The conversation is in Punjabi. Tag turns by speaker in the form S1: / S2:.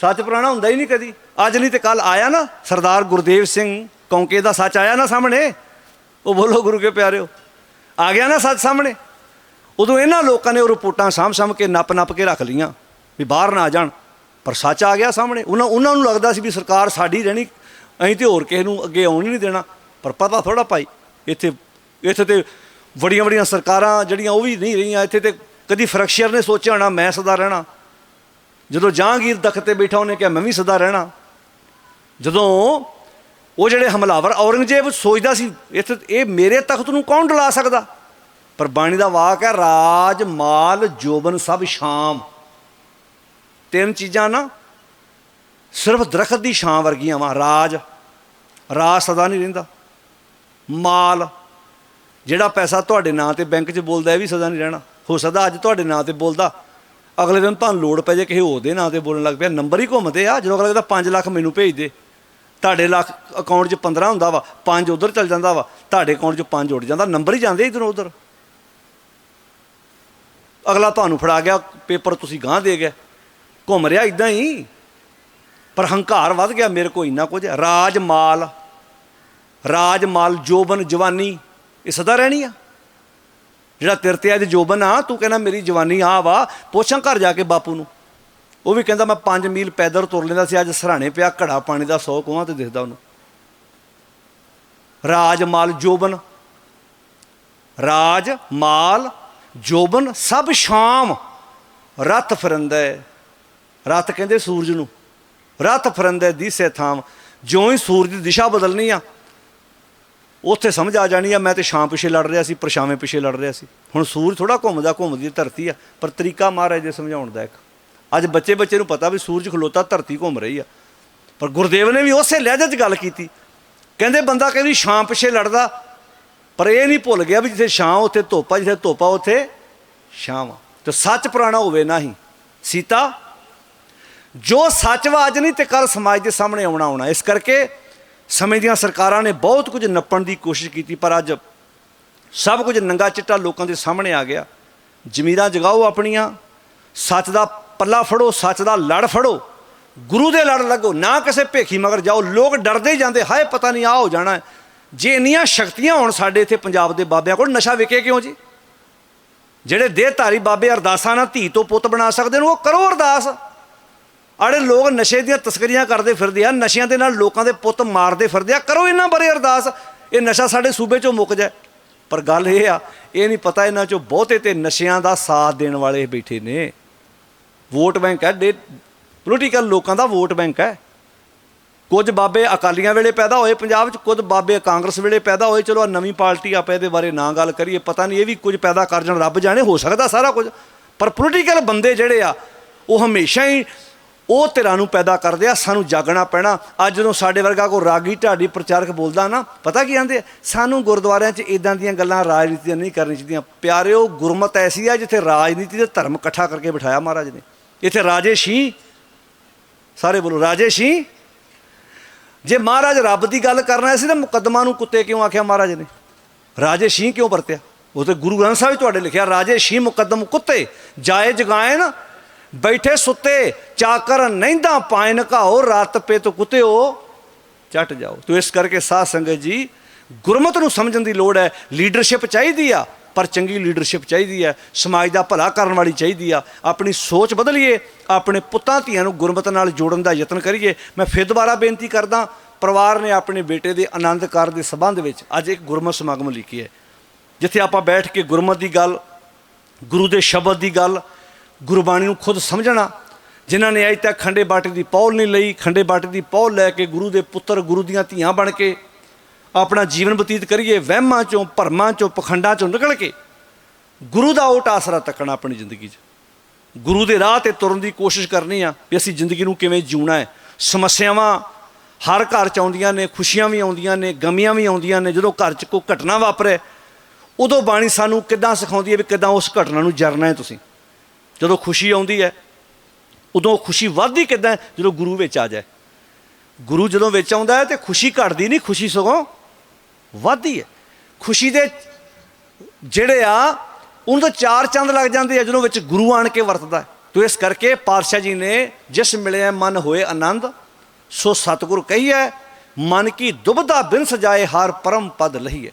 S1: ਸੱਚ ਪੁਰਾਣਾ ਹੁੰਦਾ ਹੀ ਨਹੀਂ ਕਦੀ। ਅੱਜ ਨਹੀਂ ਤੇ ਕੱਲ ਆਇਆ ਨਾ ਸਰਦਾਰ ਗੁਰਦੇਵ ਸਿੰਘ ਕੌਂਕੇ ਦਾ ਸੱਚ ਆਇਆ ਨਾ ਸਾਹਮਣੇ। ਉਹ ਬੋਲੋ ਗੁਰੂ ਕੇ ਪਿਆਰਿਓ। ਆ ਗਿਆ ਨਾ ਸੱਚ ਸਾਹਮਣੇ। ਉਦੋਂ ਇਹਨਾਂ ਲੋਕਾਂ ਨੇ ਉਹ ਰਿਪੋਰਟਾਂ ਸਾਂਭ-ਸਾਂਭ ਕੇ ਨੱਪ-ਨੱਪ ਕੇ ਰੱਖ ਲੀਆਂ ਵੀ ਬਾਹਰ ਨਾ ਆ ਜਾਣ। ਪਰ ਸੱਚ ਆ ਗਿਆ ਸਾਹਮਣੇ। ਉਹਨਾਂ ਉਹਨਾਂ ਨੂੰ ਲੱਗਦਾ ਸੀ ਵੀ ਸਰਕਾਰ ਸਾਡੀ ਰਹਿਣੀ, ਅਸੀਂ ਤੇ ਹੋਰ ਕਿਸੇ ਨੂੰ ਅੱਗੇ ਆਉਣ ਹੀ ਨਹੀਂ ਦੇਣਾ। ਪਰ ਪਤਾ ਥੋੜਾ ਭਾਈ, ਇੱਥੇ ਇੱਥੇ ਤੇ ਵੱਡੀਆਂ ਵੱਡੀਆਂ ਸਰਕਾਰਾਂ ਜਿਹੜੀਆਂ ਉਹ ਵੀ ਨਹੀਂ ਰਹੀਆਂ। ਇੱਥੇ ਤੇ ਕਦੀ ਫਰਕਸ਼ੀਅਰ ਨੇ ਸੋਚਿਆ ਹੋਣਾ, ਮੈਂ ਸਦਾ ਰਹਿਣਾ। ਜਦੋਂ ਜਹਾਂਗੀਰ ਤਖਤ ਤੇ ਬੈਠਾ, ਉਹਨੇ ਕਿਹਾ, ਮੈਂ ਵੀ ਸਦਾ ਰਹਿਣਾ। ਜਦੋਂ ਉਹ ਜਿਹੜੇ ਹਮਲਾਵਰ ਔਰੰਗਜ਼ੇਬ ਸੋਚਦਾ ਸੀ, ਇੱਥੇ ਇਹ ਮੇਰੇ ਤਖਤ ਨੂੰ ਕੌਣ ਢਲਾ ਸਕਦਾ? ਪਰ ਬਾਣੀ ਦਾ ਵਾਕ ਹੈ, ਰਾਜ, ਮਾਲ, ਜੋਬਨ, ਸਭ ਸ਼ਾਮ। ਤਿੰਨ ਚੀਜ਼ਾਂ ਨਾ ਸਿਰਫ ਦਰਖਤ ਦੀ ਛਾਂ ਵਰਗੀਆਂ ਵਾ, ਰਾਜ। ਰਾਜ ਸਦਾ ਨਹੀਂ ਰਹਿੰਦਾ। ਮਾਲ, ਜਿਹੜਾ ਪੈਸਾ ਤੁਹਾਡੇ ਨਾਂ ਤੇ ਬੈਂਕ 'ਚ ਬੋਲਦਾ, ਇਹ ਵੀ ਸਦਾ ਨਹੀਂ ਰਹਿਣਾ। ਹੋ ਸਕਦਾ ਅੱਜ ਤੁਹਾਡੇ ਨਾਂ ਤੇ ਬੋਲਦਾ। ਅਗਲੇ ਦਿਨ ਤੁਹਾਨੂੰ ਲੋੜ ਪੈ ਜੇ ਕਿਸੇ ਹੋਰ ਦੇ ਨਾਂ ਤੇ ਬੋਲਣ ਲੱਗ ਪਿਆ, ਨੰਬਰ ਹੀ ਘੁੰਮਦੇ ਆ, ਜਦੋਂ ਅਗਲਾ ਦਾ 5 ਲੱਖ ਮੈਨੂੰ ਭੇਜ ਦੇ। ਤੁਹਾਡੇ ਲੱਖ ਅਕਾਊਂਟ 'ਚ 15 ਹੁੰਦਾ ਵਾ 5 ਉਧਰ ਚਲ ਜਾਂਦਾ ਵਾ, ਤੁਹਾਡੇ ਅਕਾਊਂਟ 'ਚ 5 ਉੱਡ ਜਾਂਦਾ, ਨੰਬਰ ਹੀ ਜਾਂਦੇ ਇਧਰੋਂ ਉਧਰ। ਅਗਲਾ ਤੁਹਾਨੂੰ ਫੜਾ ਗਿਆ, ਪੇਪਰ ਤੁਸੀਂ ਗਾਂ ਦੇ ਗਏ ਘੁੰਮ ਰਿਹਾ ਇਦਾਂ ਹੀ, ਪਰ ਹੰਕਾਰ ਵੱਧ ਗਿਆ ਮੇਰੇ ਕੋਲ ਇੰਨਾ ਕੁਝ। ਰਾਜ ਮਾਲ ਰਾਜ ਮਾਲ ਜੋਬਨ ਜਵਾਨੀ, ਇਹ ਸਦਾ ਰਹਿਣੀ ਆ। ਜਿਹੜਾ ਤੇਰੇ ਤੇ ਅੱਜ ਜੋਬਨ ਆ, ਤੂੰ ਕਹਿੰਦਾ ਮੇਰੀ ਜਵਾਨੀ ਆ ਵਾ, ਪੁੱਛਾਂ ਘਰ ਜਾ ਕੇ ਬਾਪੂ ਨੂੰ ਉਹ ਵੀ ਕਹਿੰਦਾ ਮੈਂ 5 ਮੀਲ ਪੈਦਲ ਤੁਰ ਲੈਂਦਾ ਸੀ, ਅੱਜ ਸਰਾਣੇ ਪਿਆ, ਘੜਾ ਪਾਣੀ ਦਾ 100 ਕੋਹਾਂ ਤੇ ਦਿਖਦਾ ਉਹਨੂੰ ਰਾਜ ਮਾਲ ਜੋਬਨ ਰਾਜ ਮਾਲ ਜੋਬਨ, ਸਭ ਸ਼ਾਮ ਰਤ ਫਿਰੰਦਾ ਹੈ। ਰਤ ਕਹਿੰਦੇ ਸੂਰਜ ਨੂੰ ਰਤ ਫਿਰੰਦਾ ਹੈ ਦੀਸੇ ਥਾਮ ਜਿਉਂ ਹੀ ਸੂਰਜ ਦੀ ਦਿਸ਼ਾ ਬਦਲਣੀ ਆ ਉੱਥੇ ਸਮਝ ਆ ਜਾਣੀ ਆ, ਮੈਂ ਤੇ ਸ਼ਾਮ ਪਿਛੇ ਲੜ ਰਿਹਾ ਸੀ, ਪਰਛਾਵੇਂ ਪਿਛੇ ਲੜ ਰਿਹਾ ਸੀ। ਹੁਣ ਸੂਰਜ ਥੋੜਾ ਘੁੰਮਦਾ ਘੁੰਮਦੀ ਧਰਤੀ ਆ, ਪਰ ਤਰੀਕਾ ਮਹਾਰਾਜ ਦੇ ਸਮਝਾਉਣ ਦਾ ਇੱਕ। ਅੱਜ ਬੱਚੇ ਬੱਚੇ ਨੂੰ ਪਤਾ ਵੀ ਸੂਰਜ ਖਲੋਤਾ, ਧਰਤੀ ਘੁੰਮ ਰਹੀ ਆ। ਪਰ ਗੁਰਦੇਵ ਨੇ ਵੀ ਉਸੇ ਲਹਿਜੇ 'ਚ ਗੱਲ ਕੀਤੀ। ਕਹਿੰਦੇ ਬੰਦਾ ਕਹਿੰਦੀ ਛਾਂ ਪਿਛੇ ਲੜਦਾ, ਪਰ ਇਹ ਨਹੀਂ ਭੁੱਲ ਗਿਆ ਵੀ ਜਿੱਥੇ ਛਾਂ ਉੱਥੇ ਧੁੱਪ ਆ, ਜਿੱਥੇ ਧੁੱਪ ਆ, ਉੱਥੇ ਛਾਂ ਵਾ। ਤੇ ਸੱਚ ਪੁਰਾਣਾ ਹੋਵੇ ਨਾ ਹੀ। ਸੀਤਾ, ਜੋ ਸੱਚ ਵਾ ਅੱਜ ਨਹੀਂ ਤੇ ਕੱਲ ਸਮਾਜ ਦੇ ਸਾਹਮਣੇ ਆਉਣਾ ਆਉਣਾ ਇਸ ਕਰਕੇ ਸਮੇਂ ਦੀਆਂ ਸਰਕਾਰਾਂ ਨੇ ਬਹੁਤ ਕੁਝ ਨੱਪਣ ਦੀ ਕੋਸ਼ਿਸ਼ ਕੀਤੀ, ਪਰ ਅੱਜ ਸਭ ਕੁਝ ਨੰਗਾ ਚਿੱਟਾ ਲੋਕਾਂ ਦੇ ਸਾਹਮਣੇ ਆ ਗਿਆ। ਜ਼ਮੀਰਾਂ ਜਗਾਓ ਆਪਣੀਆਂ, ਸੱਚ ਦਾ ਪੱਲਾ ਫੜੋ, ਸੱਚ ਦਾ ਲੜ ਫੜੋ, ਗੁਰੂ ਦੇ ਲੜ ਲੱਗੋ, ਨਾ ਕਿਸੇ ਭੇਖੀ ਮਗਰ ਜਾਓ, ਲੋਕ ਡਰਦੇ ਹੀ ਜਾਂਦੇ, ਹਾਏ ਪਤਾ ਨਹੀਂ ਆ ਹੋ ਜਾਣਾ ਜੇ ਇੰਨੀਆਂ ਸ਼ਕਤੀਆਂ ਹੋਣ ਸਾਡੇ ਇੱਥੇ ਪੰਜਾਬ ਦੇ ਬਾਬਿਆਂ ਕੋਲ, ਨਸ਼ਾ ਵਿਕੇ ਕਿਉਂ ਜੀ? ਜਿਹੜੇ ਦੇਹਧਾਰੀ ਬਾਬੇ ਅਰਦਾਸਾਂ ਨਾਲ ਧੀ ਤੋਂ ਪੁੱਤ ਬਣਾ ਸਕਦੇ ਨੇ, ਉਹ ਕਰੋ ਅਰਦਾਸ। ਆੜੇ ਲੋਕ ਨਸ਼ੇ ਦੀਆਂ ਤਸਕਰੀਆਂ ਕਰਦੇ ਫਿਰਦੇ ਆ, ਨਸ਼ਿਆਂ ਦੇ ਨਾਲ ਲੋਕਾਂ ਦੇ ਪੁੱਤ ਮਾਰਦੇ ਫਿਰਦੇ ਆ। ਕਰੋ ਇਹਨਾਂ ਬਾਰੇ ਅਰਦਾਸ। ਇਹ ਨਸ਼ਾ ਸਾਡੇ ਸੂਬੇ ਚੋਂ ਮੁੱਕ ਜਾਏ। ਪਰ ਗੱਲ ਇਹ ਆ, ਇਹ ਨਹੀਂ ਪਤਾ ਇਹਨਾਂ ਚੋਂ ਬਹੁਤੇ ਤੇ ਨਸ਼ਿਆਂ ਦਾ ਸਾਥ ਦੇਣ ਵਾਲੇ ਬੈਠੇ ਨੇ। ਵੋਟ ਬੈਂਕ ਹੈ ਡੇ ਪੋਲੀਟੀਕਲ ਲੋਕਾਂ ਦਾ ਵੋਟ ਬੈਂਕ ਹੈ। ਕੁਝ ਬਾਬੇ ਅਕਾਲੀਆਂ ਵੇਲੇ ਪੈਦਾ ਹੋਏ, ਪੰਜਾਬ 'ਚ ਕੁਝ ਬਾਬੇ ਕਾਂਗਰਸ ਵੇਲੇ ਪੈਦਾ ਹੋਏ। ਚਲੋ, ਆਹ ਨਵੀਂ ਪਾਰਟੀ ਆਪਾਂ ਇਹਦੇ ਬਾਰੇ ਨਾ ਗੱਲ ਕਰੀਏ, ਪਤਾ ਨਹੀਂ ਇਹ ਵੀ ਕੁਝ ਪੈਦਾ ਕਰ ਜਾਣ, ਰੱਬ ਜਾਣੇ, ਹੋ ਸਕਦਾ ਸਾਰਾ ਕੁਝ। ਪਰ ਪੋਲੀਟੀਕਲ ਬੰਦੇ ਜਿਹੜੇ ਆ, ਉਹ ਹਮੇਸ਼ਾ ਹੀ ਉਹ ਧਿਰਾਂ ਨੂੰ ਪੈਦਾ ਕਰਦੇ ਆ, ਸਾਨੂੰ ਜਾਗਣਾ ਪੈਣਾ। ਅੱਜ ਜਦੋਂ ਸਾਡੇ ਵਰਗਾ ਕੋ ਰਾਗੀ ਢਾਡੀ ਪ੍ਰਚਾਰਕ ਬੋਲਦਾ ਨਾ, ਪਤਾ ਕੀ ਆਂਦੇ? ਸਾਨੂੰ ਗੁਰਦੁਆਰਿਆਂ 'ਚ ਇਦਾਂ ਦੀਆਂ ਗੱਲਾਂ ਰਾਜਨੀਤੀਆਂ ਨਹੀਂ ਕਰਨੀ ਚਾਹੀਦੀਆਂ। ਪਿਆਰਿਓ, ਗੁਰਮਤ ਐਸੀ ਆ ਜਿੱਥੇ ਰਾਜਨੀਤੀ ਤੇ ਧਰਮ ਇਕੱਠਾ ਕਰਕੇ ਬਿਠਾਇਆ ਮਹਾਰਾਜ ਨੇ। ਇੱਥੇ ਰਾਜੇ ਸ਼ੀ ਸਾਰੇ ਬੋਲੋ, ਰਾਜੇ ਸ਼ੀ ਜੇ ਮਹਾਰਾਜ ਰੱਬ ਦੀ ਗੱਲ ਕਰਨਾ ਸੀ ਤਾਂ ਮੁਕੱਦਮਾ ਨੂੰ ਕੁੱਤੇ ਕਿਉਂ ਆਖਿਆ ਮਹਾਰਾਜ ਨੇ? ਰਾਜੇ ਸ਼ੀ ਕਿਉਂ ਵਰਤਿਆ? ਉਹ ਤੇ ਗੁਰੂ ਗ੍ਰੰਥ ਸਾਹਿਬ ਤੁਹਾਡੇ ਲਿਖਿਆ, ਰਾਜੇ ਸ਼ੀ ਮੁਕੱਦਮ ਕੁੱਤੇ, ਜਾਏ ਜਗਾਏ ਨਾ ਬੈਠੇ ਸੁੱਤੇ, ਚਾਕਰ ਨਹਿੰਦਾ ਪਾਇਨ ਘਾਓ ਰਾਤ ਪੇ ਤੋ ਕੁੱਤਿਓ ਚਟ ਜਾਓ। ਤੋ ਇਸ ਕਰਕੇ ਸਾਧ ਸੰਗਤ ਜੀ, ਗੁਰਮਤ ਨੂੰ ਸਮਝਣ ਦੀ ਲੋੜ ਹੈ, ਲੀਡਰਸ਼ਿਪ ਚਾਹੀਦੀ ਆ, ਪਰ ਚੰਗੀ ਲੀਡਰਸ਼ਿਪ ਚਾਹੀਦੀ ਹੈ, ਸਮਾਜ ਦਾ ਭਲਾ ਕਰਨ ਵਾਲੀ ਚਾਹੀਦੀ ਆ। ਆਪਣੀ ਸੋਚ ਬਦਲੀਏ, ਆਪਣੇ ਪੁੱਤਾਂ ਧੀਆਂ ਨੂੰ ਗੁਰਮਤ ਨਾਲ ਜੋੜਨ ਦਾ ਯਤਨ ਕਰੀਏ। ਮੈਂ ਫਿਰ ਦੁਬਾਰਾ ਬੇਨਤੀ ਕਰਦਾ, ਪਰਿਵਾਰ ਨੇ ਆਪਣੇ ਬੇਟੇ ਦੇ ਆਨੰਦ ਕਾਰ ਦੇ ਸਬੰਧ ਵਿੱਚ ਅੱਜ ਇੱਕ ਗੁਰਮਤ ਸਮਾਗਮ ਲਿਖੀ ਹੈ। ਜਿੱਥੇ ਆਪਾਂ ਬੈਠ ਕੇ ਗੁਰਮਤ ਦੀ ਗੱਲ, ਗੁਰੂ ਦੇ ਸ਼ਬਦ ਦੀ ਗੱਲ ਗੁਰਬਾਣੀ ਨੂੰ ਖੁਦ ਸਮਝਣਾ। ਜਿਨ੍ਹਾਂ ਨੇ ਅਜੇ ਤੱਕ ਖੰਡੇ ਬਾਟੇ ਦੀ ਪੌਲ ਨਹੀਂ ਲਈ, ਖੰਡੇ ਬਾਟੇ ਦੀ ਪੌਲ ਲੈ ਕੇ ਗੁਰੂ ਦੇ ਪੁੱਤਰ, ਗੁਰੂ ਦੀਆਂ ਧੀਆਂ ਬਣ ਕੇ ਆਪਣਾ ਜੀਵਨ ਬਤੀਤ ਕਰੀਏ, ਵਹਿਮਾਂ ਚੋਂ, ਭਰਮਾਂ ਚੋਂ, ਪਖੰਡਾਂ ਚੋਂ ਨਿਕਲ ਕੇ ਗੁਰੂ ਦਾ ਓਟ ਆਸਰਾ ਤੱਕਣਾ ਆਪਣੀ ਜ਼ਿੰਦਗੀ 'ਚ। ਗੁਰੂ ਦੇ ਰਾਹ ਤੇ ਤੁਰਨ ਦੀ ਕੋਸ਼ਿਸ਼ ਕਰਨੀ ਆ ਵੀ ਅਸੀਂ ਜ਼ਿੰਦਗੀ ਨੂੰ ਕਿਵੇਂ ਜਿਉਣਾ ਹੈ। ਸਮੱਸਿਆਵਾਂ ਹਰ ਘਰ 'ਚ ਆਉਂਦੀਆਂ ਨੇ, ਖੁਸ਼ੀਆਂ ਵੀ ਆਉਂਦੀਆਂ ਨੇ, ਗਮੀਆਂ ਵੀ ਆਉਂਦੀਆਂ ਨੇ। ਜਦੋਂ ਘਰ 'ਚ ਕੋਈ ਘਟਨਾ ਵਾਪਰੇ, ਉਦੋਂ ਬਾਣੀ ਸਾਨੂੰ ਕਿੱਦਾਂ ਸਿਖਾਉਂਦੀ ਹੈ ਵੀ ਕਿੱਦਾਂ ਉਸ ਘਟਨਾ ਨੂੰ ਜਰਨਾ ਹੈ ਤੁਸੀਂ? ਜਦੋਂ ਖੁਸ਼ੀ ਆਉਂਦੀ ਹੈ, ਉਦੋਂ ਖੁਸ਼ੀ ਵੱਧਦੀ ਕਿੱਦਾਂ ਜਦੋਂ ਗੁਰੂ ਵਿੱਚ ਆ ਜਾਏ। ਗੁਰੂ ਜਦੋਂ ਵਿੱਚ ਆਉਂਦਾ ਹੈ ਤੇ ਖੁਸ਼ੀ ਘਟਦੀ ਨਹੀਂ, ਖੁਸ਼ੀ ਸਗੋਂ ਵੱਧਦੀ ਹੈ। ਖੁਸ਼ੀ ਦੇ ਜਿਹੜੇ ਆ, ਉਹਨਾਂ ਤੋਂ ਚਾਰ ਚੰਦ ਲੱਗ ਜਾਂਦੇ ਆ ਜਦੋਂ ਵਿੱਚ ਗੁਰੂ ਆਣ ਕੇ ਵਰਤਦਾ ਹੈ। ਤੋ ਇਸ ਕਰਕੇ ਪਾਤਸ਼ਾਹ ਜੀ ਨੇ ਜਿਸ ਮਿਲਿਆ ਮਨ ਹੋਏ ਆਨੰਦ, ਸੋ ਸਤਿਗੁਰ ਕਹੀਐ, ਮਨ ਕੀ ਦੁਬਦਾ ਬਿਨ ਸਜਾਏ ਹਰ ਪਰਮ ਪਦ ਲਹੀਏ